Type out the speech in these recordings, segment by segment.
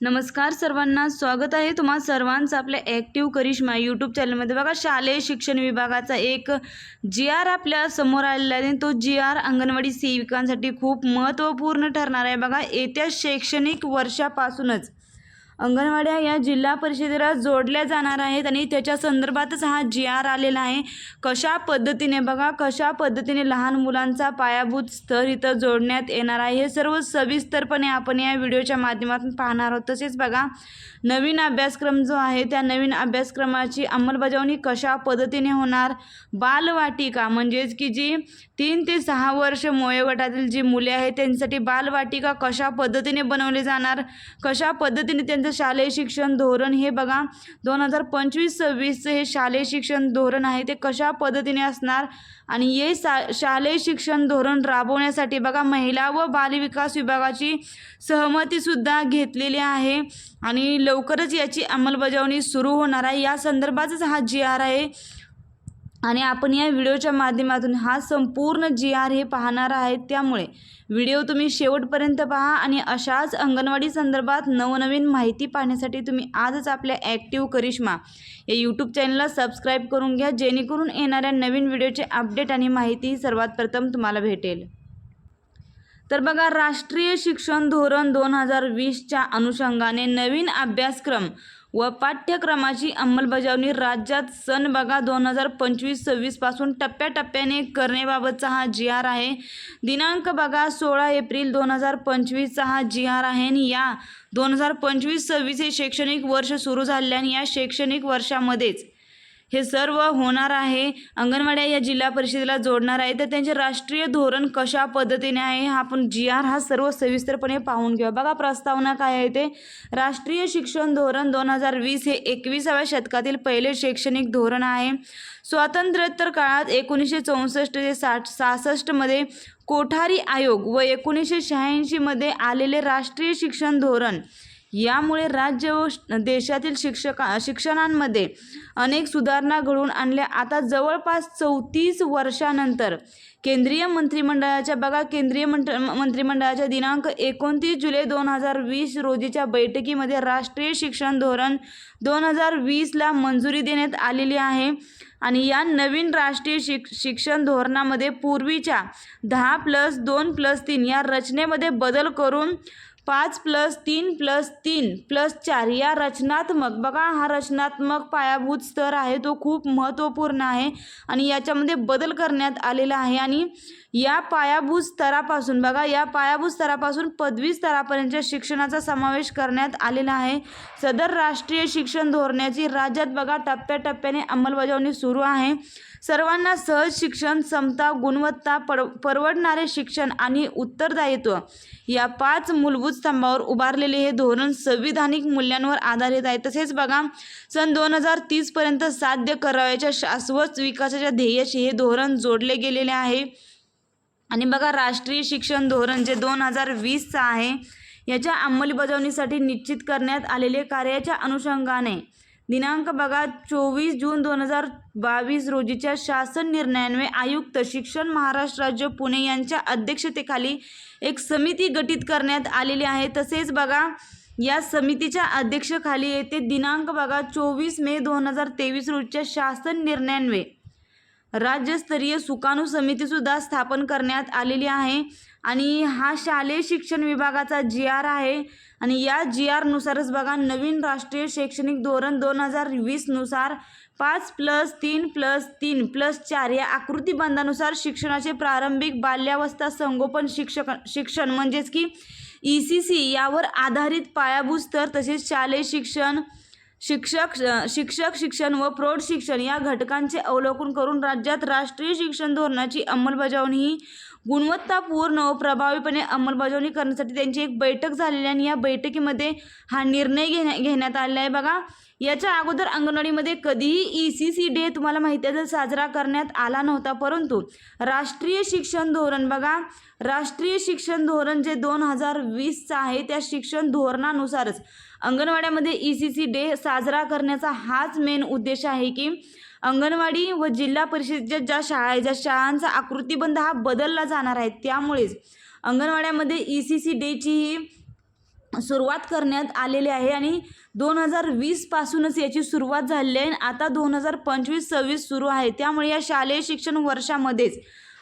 नमस्कार सर्वांना. स्वागत आहे तुम्हा सर्वांचं आपल्या ॲक्टिव्ह करिश्मा यूट्यूब चॅनलमध्ये बघा शालेय शिक्षण विभागाचा एक जी आर आपल्यासमोर आलेला आहे तो जी आर अंगणवाडी सेविकांसाठी खूप महत्त्वपूर्ण ठरणार आहे. बघा येत्या शैक्षणिक वर्षापासूनच अंगणवाड्या या जिल्हा परिषदेला जोडल्या जाणार आहेत आणि त्याच्या संदर्भातच हा जी आर आलेला आहे. कशा पद्धतीने बघा कशा पद्धतीने लहान मुलांचा पायाभूत स्तर इथं जोडण्यात येणार आहे हे सर्व सविस्तरपणे आपण या व्हिडिओच्या माध्यमातून पाहणार आहोत. तसेच बघा नवीन अभ्यासक्रम जो आहे त्या नवीन अभ्यासक्रमाची अंमलबजावणी कशा पद्धतीने होणार? बालवाटिका म्हणजेच की जी तीन ते सहा वर्ष वयोगटातील जी मुले आहेत त्यांच्यासाठी बालवाटिका कशा पद्धतीने बनवले जाणार? कशा पद्धतीने त्यांचं शालेय शिक्षण धोरण हे बघा दोन हजार पंचवीस सव्वीसचं हे शालेय शिक्षण धोरण आहे ते कशा पद्धतीने असणार? आणि हे सा शालेय शिक्षण धोरण राबवण्यासाठी बघा महिला व बालविकास विभागाची सहमतीसुद्धा घेतलेली आहे. आणि लवकरच याची अंमलबजावणी सुरू होणार आहे. या संदर्भातच हा जी आर आहे आणि आपण या व्हिडिओच्या माध्यमातून हा संपूर्ण जी आर हे पाहणार आहेत त्यामुळे व्हिडिओ तुम्ही शेवटपर्यंत पहा आणि अशाच अंगणवाडी संदर्भात नवनवीन माहिती पाहण्यासाठी तुम्ही आजच आपल्या ॲक्टिव्ह करिश्मा या यूट्यूब चॅनलला सबस्क्राईब करून घ्या जेणेकरून येणाऱ्या नवीन व्हिडिओचे अपडेट आणि माहिती सर्वात प्रथम तुम्हाला भेटेल. तर बघा राष्ट्रीय शिक्षण धोरण दोन हजार वीसच्या अनुषंगाने नवीन अभ्यासक्रम व पाठ्यक्रमाची अंमलबजावणी राज्यात सन बघा दोन हजार पंचवीस सव्वीसपासून टप्प्याटप्प्याने करण्याबाबतचा हा जी आर आहे. दिनांक बघा सोळा एप्रिल दोन हजार पंचवीसचा हा जी आर आहे आणि या दोन हजार पंचवीस सव्वीस हे शैक्षणिक वर्ष सुरू झाल्याने आणि या शैक्षणिक वर्षामध्येच हे सर्व होणार आहे. अंगणवाड्या या जिल्हा परिषदेला जोडणार आहे. तर त्यांचे राष्ट्रीय धोरण कशा पद्धतीने आहे हा आपण जी आर हा सर्व सविस्तरपणे पाहून घेऊया. बघा प्रस्तावना काय आहे ते. राष्ट्रीय शिक्षण धोरण दोन हजार वीस हे एकविसाव्या शतकातील पहिले शैक्षणिक धोरण आहे. स्वातंत्र्योत्तर काळात एकोणीसशे चौसष्ट ते साठ सहासष्टमध्ये कोठारी आयोग व एकोणीसशे शहाऐंशीमध्ये आलेले राष्ट्रीय शिक्षण धोरण यामुळे राज्य व श- देशातील शिक्षका शिक्षणांमध्ये अनेक सुधारणा घडवून आणल्या. आता जवळपास चौतीस वर्षानंतर केंद्रीय मंत्रिमंडळाच्या बघा केंद्रीय मंत्र मंत्रिमंडळाच्या दिनांक एकोणतीस जुलै दोन हजार वीस रोजीच्या बैठकीमध्ये राष्ट्रीय शिक्षण धोरण दोन हजार वीसला मंजुरी देण्यात आलेली आहे आणि या नवीन राष्ट्रीय शिक शिक्षण धोरणामध्ये पूर्वीच्या दहा प्लस दोन प्लस तीन या रचनेमध्ये बदल करून पाच प्लस तीन प्लस तीन प्लस चार या रचनात्मक बघा हा रचनात्मक पायाभूत स्तर आहे तो खूप महत्त्वपूर्ण आहे आणि याच्यामध्ये बदल करण्यात आलेला आहे आणि या पायाभूत स्तरापासून बघा या पायाभूत स्तरापासून पदवी स्तरापर्यंतच्या शिक्षणाचा समावेश करण्यात आलेला आहे. सदर राष्ट्रीय शिक्षण धोरणाची राज्यात बघा टप्प्याटप्प्याने अंमलबजावणी सुरू आहे. सर्वांना सहज शिक्षण समता गुणवत्ता पर परवडणारे शिक्षण आणि उत्तरदायित्व या पाच मूलभूत स्तंभावर उभारलेले हे धोरण संविधानिक मूल्यांवर आधारित आहे. तसेच बघा सन दोन हजार तीसपर्यंत साध्य करावयाच्या शाश्वत विकासाच्या ध्येयाशी हे धोरण जोडले गेलेले आहे. आणि बघा राष्ट्रीय शिक्षण धोरण जे दोन हजार वीसचं आहे याच्या अंमलबजावणीसाठी निश्चित करण्यात आलेले कार्याच्या अनुषंगाने दिनांक बघा चोवीस जून दोन हजार बावीस रोजीच्या शासन निर्णयान्वये आयुक्त शिक्षण महाराष्ट्र राज्य पुणे यांच्या अध्यक्षतेखाली एक समिती गठीत करण्यात आलेली आहे. तसेच बघा या समितीच्या अध्यक्षखाली येते दिनांक बघा चोवीस मे दोन हजार तेवीस रोजीच्या शासन निर्णयान्वये राज्यस्तरीय सुकाणू समितीसुद्धा स्थापन करण्यात आलेली आहे. आणि हा शालेय शिक्षण विभागाचा जी आर आहे. आणि या जी आरनुसारच बघा नवीन राष्ट्रीय शैक्षणिक धोरण दोन हजार वीसनुसार पाच प्लस तीन प्लस तीन प्लस चार या आकृतीबंधानुसार शिक्षणाचे प्रारंभिक बाल्यावस्था संगोपन शिक्षक शिक्षण म्हणजेच की ई सी सी यावर आधारित पायाभूत स्तर तसेच शालेय शिक्षण शिक्षक शिक्षक शिक्षण व प्रौढ शिक्षण या घटकांचे अवलोकन करून राज्यात राष्ट्रीय शिक्षण धोरणाची अंमलबजावणी ही गुणवत्तापूर्ण व प्रभावीपणे अंमलबजावणी करण्यासाठी त्यांची एक बैठक झालेली आहे आणि या बैठकीमध्ये हा निर्णय घेण्या घेण्यात आलेला आहे. बघा याच्या अगोदर अंगणवाडीमध्ये कधीही ई सी सी डे तुम्हाला माहिती आहे तर साजरा करण्यात आला नव्हता. परंतु राष्ट्रीय शिक्षण धोरण बघा राष्ट्रीय शिक्षण धोरण जे दोन हजार वीसचं आहे त्या शिक्षण धोरणानुसारच अंगणवाड्यामध्ये ई सी सी डे साजरा करण्याचा हाच मेन उद्देश आहे की अंगणवाडी व जिल्हा परिषदेच्या ज्या शाळा आहेत ज्या शाळांचा आकृतीबंध हा बदलला जाणार आहे त्यामुळेच अंगणवाड्यामध्ये ई सी सी डेची ही सुरुवात करण्यात आलेली आहे आणि दोन हजार वीसपासूनच याची सुरुवात झालेली आहे आता दोन हजार पंचवीस सव्वीस सुरू आहे. त्यामुळे या शालेय शिक्षण वर्षामध्येच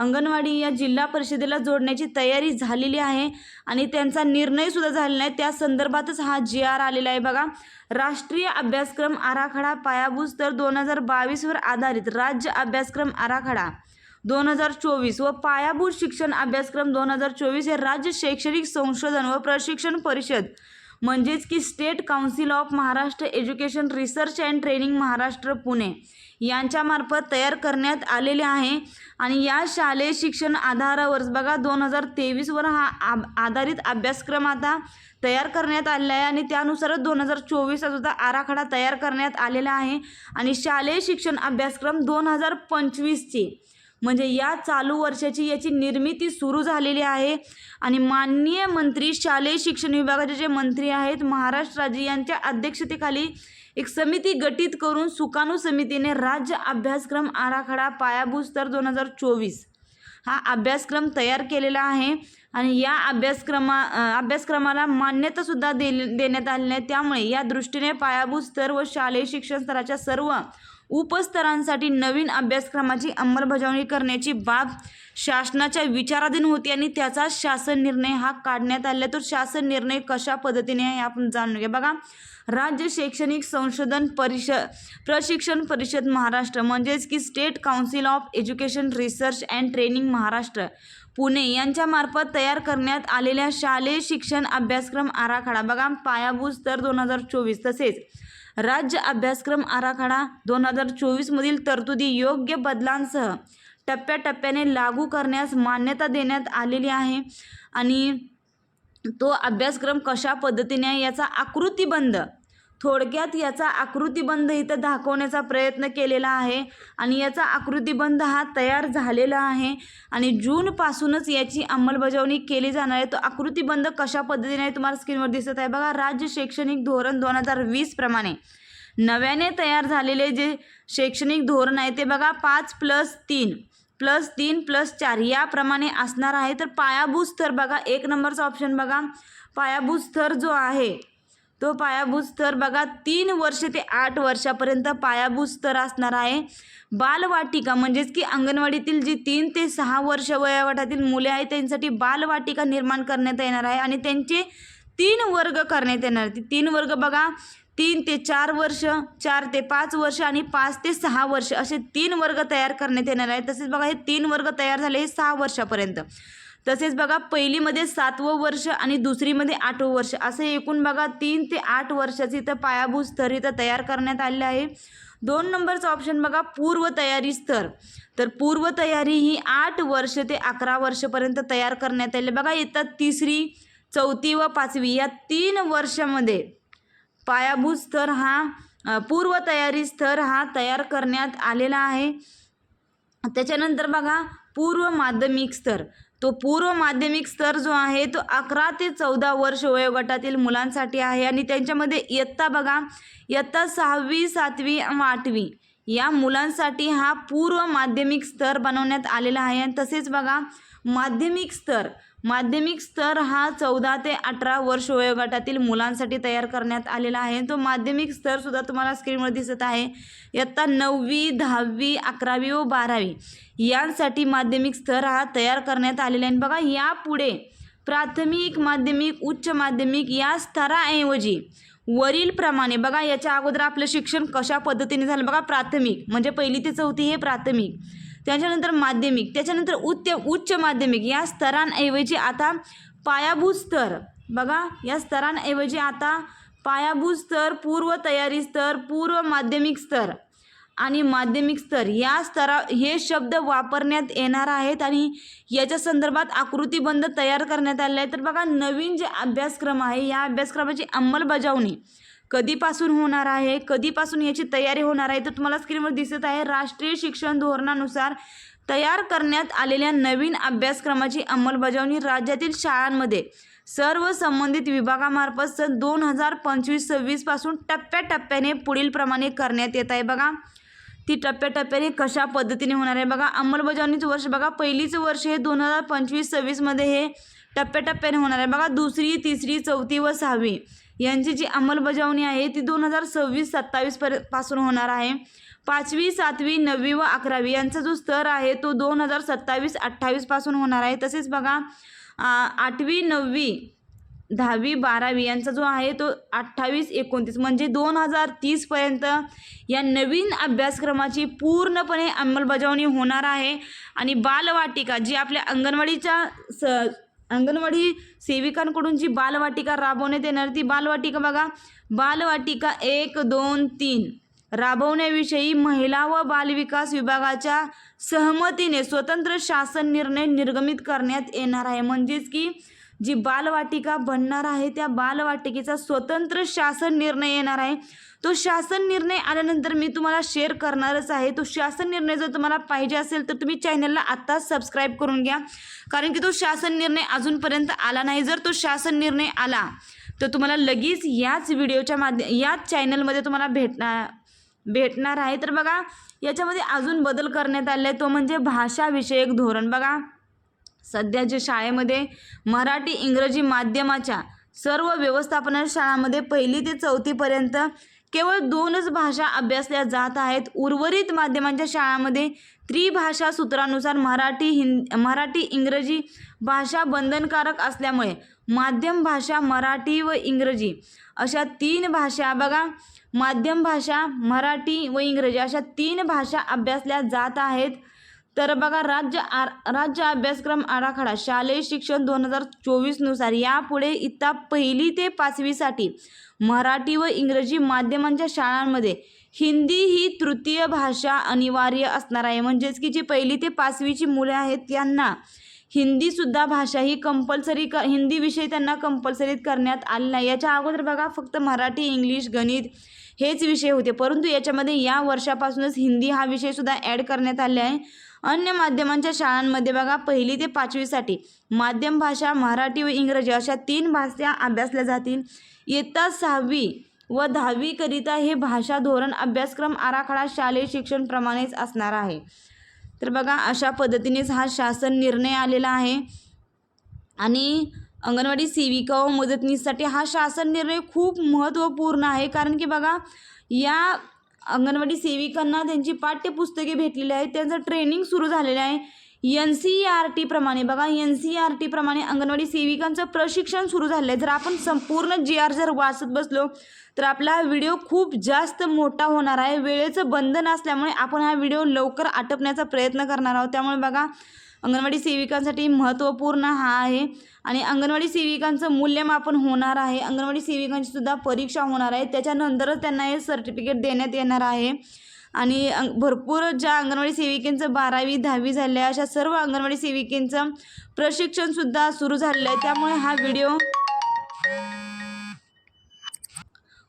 अंगणवाडी या जिल्हा परिषदेला जोडण्याची तयारी झालेली आहे आणि त्यांचा निर्णयसुद्धा झालेला आहे. त्या संदर्भातच हा जी आर आलेला आहे बघा. राष्ट्रीय अभ्यासक्रम आराखडा पायाभूत स्तर दोन हजार बावीसवर आधारित राज्य अभ्यासक्रम आराखडा दोन हजार चोवीस व पायाभूत शिक्षण अभ्यासक्रम दोन हजार चोवीस हे राज्य शैक्षणिक संशोधन व प्रशिक्षण परिषद म्हणजेच की state council of Maharashtra education research and training Maharashtra Pune. यांच्यामार्फत तयार करण्यात आलेले आहे. आणि या शालेय शिक्षण आधारावर बघा दोन हजार तेवीसवर हा आब आधारित अभ्यासक्रम आता तयार करण्यात आलेला आहे. आणि त्यानुसारच दोन हजार चोवीसचा सुद्धा आराखडा तयार करण्यात आलेला आहे. आणि शालेय शिक्षण अभ्यासक्रम दोन हजार पंचवीसची. म्हणजे या चालू वर्षाची याची निर्मिती सुरू झालेली आहे. आणि माननीय मंत्री शालेय शिक्षण विभागाचे जे मंत्री आहेत महाराष्ट्र राज्य यांच्या अध्यक्षतेखाली एक समिती गठीत करून सुकाणू समितीने राज्य अभ्यासक्रम आराखडा पायाभूत स्तर दोन हजार चोवीस हा अभ्यासक्रम तयार केलेला आहे आणि या अभ्यासक्रमा अभ्यासक्रमाला मान्यतासुद्धा दे देण्यात आलेली आहे. त्यामुळे या दृष्टीने पायाभूत स्तर व शालेय शिक्षण स्तराच्या सर्व उपस्तरांसाठी नवीन अभ्यासक्रमाची अंमलबजावणी करण्याची बाब शासनाच्या विचाराधीन होती आणि त्याचा शासन निर्णय हा काढण्यात आला तर शासन निर्णय कशा पद्धतीने आहे हे आपण जाणून घ्या. बघा राज्य शैक्षणिक संशोधन परिषद प्रशिक्षण परिषद महाराष्ट्र म्हणजेच की state council of education research and training Maharashtra Pune यांच्यामार्फत तयार करण्यात आलेल्या शालेय शिक्षण अभ्यासक्रम आराखडा. बघा पायाभूत स्तर दोन हजार चोवीस तसेच राज्य अभ्यासक्रम आराखडा दोन हजार चोवीसमधील तरतुदी योग्य बदलांसह टप्प्याटप्प्याने लागू करण्यास मान्यता देण्यात आलेली आहे. आणि तो अभ्यासक्रम कशा पद्धतीने याचा आकृतीबंध थोडक्यात याचा आकृतिबंध इथं दाखवण्याचा प्रयत्न केलेला आहे आणि याचा आकृतिबंध हा तयार झालेला आहे आणि जूनपासूनच याची अंमलबजावणी केली जाणार आहे. तो आकृतिबंध कशा पद्धतीने आहे तुम्हाला स्क्रीनवर दिसत आहे. बघा राज्य शैक्षणिक धोरण दोन हजार वीस प्रमाणे. नव्याने तयार झालेले जे शैक्षणिक धोरण आहे ते बघा पाच प्लस तीन प्लस तीन प्लस चार याप्रमाणे असणार आहे. तर पायाभूत स्तर बघा एक नंबरचा ऑप्शन बघा. पायाभूत स्तर जो आहे तो पायाभूत स्तर बघा तीन वर्ष ते आठ वर्षापर्यंत पायाभूत स्तर असणार आहे. बालवाटिका म्हणजेच की अंगणवाडीतील जी तीन ते सहा वर्ष वयोगटातील मुले आहेत त्यांसाठी बालवाटिका निर्माण करण्यात येणार आहे आणि त्यांचे तीन वर्ग करण्यात येणार ती तीन वर्ग बघा तीन ते चार वर्ष चार ते पाच वर्ष आणि पाच ते सहा वर्ष असे तीन वर्ग तयार करण्यात येणार आहे तसेच बघा हे तीन वर्ग तयार झाले हे सहा वर्षापर्यंत. तसेच बघा पहिलीमध्ये सातवं वर्ष आणि दुसरीमध्ये आठवं वर्ष. असे एकूण बघा तीन ते आठ वर्षाची इथं पायाभूत स्तर इथं तयार करण्यात आलेलं आहे. दोन नंबरचं ऑप्शन बघा पूर्वतयारी स्तर तर पूर्वतयारी ही आठ वर्ष ते अकरा वर्षपर्यंत तयार करण्यात आले बघा येतात तिसरी चौथी व पाचवी या तीन वर्षामध्ये पायाभूत स्तर हा पूर्वतयारी स्तर हा तयार करण्यात आलेला आहे. त्याच्यानंतर बघा पूर्व माध्यमिक स्तर तो पूर्व माध्यमिक स्तर जो आहे तो अकरा ते चौदा वर्ष वयोगटातील मुलांसाठी आहे आणि त्यांच्यामध्ये इयत्ता बघा इयत्ता सहावी सातवी व आठवी या मुलांसाठी हा पूर्व माध्यमिक स्तर बनवण्यात आलेला आहे. आणि तसेच बघा माध्यमिक स्तर माध्यमिक स्तर हा चौदा ते अठरा वर्ष वयोगटातील मुलांसाठी तयार करण्यात आलेला आहे. तो माध्यमिक स्तरसुद्धा तुम्हाला स्क्रीनवर दिसत आहे. इयत्ता नववी दहावी अकरावी व बारावी यांसाठी माध्यमिक स्तर हा तयार करण्यात आलेला आहे. आणि बघा यापुढे प्राथमिक माध्यमिक उच्च माध्यमिक या स्तराऐवजी वरील प्रमाणे बघा याच्या अगोदर आपलं शिक्षण कशा पद्धतीने झालं? बघा प्राथमिक म्हणजे पहिली ते चौथी हे प्राथमिक. त्याच्यानंतर माध्यमिक त्याच्यानंतर उच्च उच्च माध्यमिक. या स्तरांऐवजी आता पायाभूत स्तर. बघा या स्तरांऐवजी आता पायाभूत स्तर पूर्व तयारी स्तर पूर्व माध्यमिक स्तर आणि माध्यमिक स्तर. या स्तरा हे शब्द वापरण्यात येणार आहेत आणि याच्या संदर्भात आकृतीबंध तयार करण्यात आले आहे तर बघा नवीन जे अभ्यासक्रम आहे या अभ्यासक्रमाची अंमलबजावणी कधीपासून होणार आहे कधीपासून याची तयारी होणार आहे तर तुम्हाला स्क्रीनवर दिसत आहे राष्ट्रीय शिक्षण धोरणानुसार तयार करण्यात आलेल्या नवीन अभ्यासक्रमाची अंमलबजावणी राज्यातील शाळांमध्ये. सर्व संबंधित विभागामार्फत सन दोन हजार पंचवीस सव्वीसपासून टप्प्याटप्प्याने पुढीलप्रमाणे करण्यात येत आहे बघा. ती टप्प्याटप्प्याने कशा पद्धतीने होणार आहे बघा. अंमलबजावणीचं वर्ष बघा. पहिलीचं वर्ष हे दोन हजार पंचवीस सव्वीसमध्ये हे टप्प्याटप्प्याने होणार आहे बघा. दुसरी तिसरी चौथी व सहावी. यांची जी अंमलबजावणी आहे ती दोन हजार सव्वीस सत्तावीस परपासून होणार आहे. पाचवी सातवी नववी व अकरावी यांचा जो स्तर आहे तो दोन हजार सत्तावीस अठ्ठावीसपासून होणार आहे. तसेच बघा आठवी नववी दहावी बारावी यांचा जो आहे तो अठ्ठावीस एकोणतीस म्हणजे दोन हजार तीसपर्यंत या नवीन अभ्यासक्रमाची पूर्णपणे अंमलबजावणी होणार आहे. आणि बालवाटिका जी आपल्या अंगणवाडीच्या स अंगणवाडी सेविकांकडून जी बालवाटिका राबवण्यात येणार ती बालवाटिका बघा. बालवाटिका एक दोन तीन. राबवण्याविषयी महिला व बालविकास विभागाच्या सहमतीने स्वतंत्र शासन निर्णय निर्गमित करण्यात येणार आहे. म्हणजेच की जी बालवाटिका बनणार आहे त्या बालवाटिकेचा स्वतंत्र शासन निर्णय येणार आहे. तो शासन निर्णय आल्यानंतर मी तुम्हाला शेअर करणारच आहे. तो शासन निर्णय जर तुम्हाला पाहिजे असेल तर तुम्ही चॅनलला आत्ताच सबस्क्राईब करून घ्या. कारण की तो शासन निर्णय अजूनपर्यंत आला नाही. जर तो शासन निर्णय आला तर तुम्हाला लगेच याच व्हिडिओच्या माध्य याच चॅनलमध्ये तुम्हाला भेटणार भेटणार आहे. तर बघा याच्यामध्ये अजून बदल करण्यात आले तो म्हणजे भाषाविषयक धोरण. बघा सध्या जे शाळेमध्ये मराठी इंग्रजी माध्यमाच्या सर्व व्यवस्थापन शाळांमध्ये पहिली ते चौथीपर्यंत केवळ दोनच भाषा अभ्यासल्या जात आहेत. उर्वरित माध्यमांच्या शाळांमध्ये त्रिभाषा सूत्रानुसार मराठी हिंद मराठी इंग्रजी भाषा बंधनकारक असल्यामुळे माध्यम भाषा मराठी व इंग्रजी अशा तीन भाषा बघा माध्यम भाषा मराठी व इंग्रजी अशा तीन भाषा अभ्यासल्या जात आहेत. तर बघा राज्य आर राज्य अभ्यासक्रम आराखडा शालेय शिक्षण दोन हजार चोवीसनुसार यापुढे इत्ता पहिली ते पाचवीसाठी मराठी व इंग्रजी माध्यमांच्या शाळांमध्ये हिंदी ही तृतीय भाषा अनिवार्य असणार आहे. म्हणजेच की जी पहिली ते पाचवीची मुले आहेत त्यांना हिंदीसुद्धा भाषा ही कंपल्सरी क हिंदी विषय त्यांना कंपल्सरीत करण्यात आलेला आहे याच्या अगोदर बघा फक्त मराठी इंग्लिश गणित हेच विषय होते. परंतु याच्यामध्ये या वर्षापासूनच हिंदी हा विषयसुद्धा ॲड करण्यात आले आहे. अन्य माध्यमांच्या शाळांमध्ये बघा पहिली ते पाचवीसाठी माध्यम भाषा मराठी व इंग्रजी अशा तीन भाषा अभ्यासल्या जातील. इयत्ता सहावी व दहावीकरिता हे भाषा धोरण अभ्यासक्रम आराखडा शालेय शिक्षणप्रमाणेच असणार आहे. तर बघा अशा पद्धतीनेच हा शासन निर्णय आलेला आहे. आणि अंगणवाडी सेविका व मदतनीससाठी हा शासन निर्णय खूप महत्त्वपूर्ण आहे. कारण की बघा या अंगणवाडी सेविकांना त्यांची पाठ्यपुस्तके भेटलेली आहेत. त्यांचं ट्रेनिंग सुरू झालेलं आहे. एन सी आर टी प्रमाणे बघा. एन सी आर टी प्रमाणे अंगणवाडी सेविकांचं प्रशिक्षण सुरू झालं आहे जर आपण संपूर्ण जी आर जर वाचत बसलो तर आपला हा व्हिडिओ खूप जास्त मोठा होणार आहे. वेळेचं बंधन असल्यामुळे आपण हा व्हिडिओ लवकर आटपण्याचा प्रयत्न करणार आहोत. त्यामुळे बघा अंगणवाडी सेविकांसाठी महत्त्वपूर्ण हा आहे. आणि अंगणवाडी सेविकांचं मूल्यमापन होणार आहे. अंगणवाडी सेविकांची सुद्धा परीक्षा होणार आहे. त्याच्यानंतरच त्यांना हे सर्टिफिकेट देण्यात येणार आहे. आणि भरपूर ज्या अंगणवाडी सेविकेंचं बारावी दहावी झालं आहे अशा सर्व अंगणवाडी सेविकेंचं प्रशिक्षणसुद्धा सुरू झालेलं आहे. त्यामुळे हा व्हिडिओ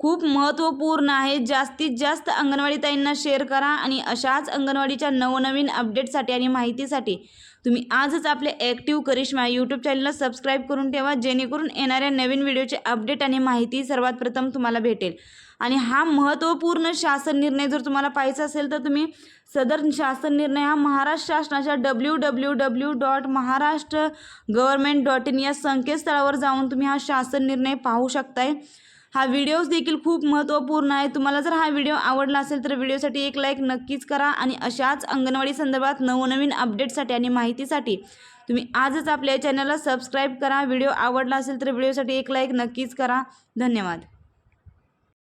खूप महत्त्वपूर्ण आहे. जास्तीत जास्त अंगणवाडी ताईंना शेअर करा आणि अशाच अंगणवाडीच्या नवनवीन अपडेटसाठी आणि माहितीसाठी तुम्ही आजच आपले ॲक्टिव्ह करिश्मा यूट्यूब चॅनलला सबस्क्राईब करून ठेवा जेणेकरून येणाऱ्या नवीन व्हिडिओचे अपडेट आणि माहिती सर्वात प्रथम तुम्हाला भेटेल. आणि हा महत्त्वपूर्ण शासन निर्णय जर तुम्हाला पाहायचा असेल तर तुम्ही सदर शासन निर्णय हा महाराष्ट्र शासनाच्या W W W dot Maharashtra government dot in या संकेतस्थळावर जाऊन तुम्ही हा शासन निर्णय पाहू शकताय. हा व्हिडिओज देखील खूप महत्त्वपूर्ण आहे तुम्हाला जर हा व्हिडिओ आवडला असेल तर व्हिडिओसाठी एक लाईक नक्कीच करा आणि अशाच अंगणवाडी संदर्भात नवनवीन अपडेटसाठी आणि माहितीसाठी तुम्ही आजच आपल्या चॅनलला सबस्क्राईब करा. व्हिडिओ आवडला असेल तर व्हिडिओसाठी एक लाईक नक्कीच करा. धन्यवाद.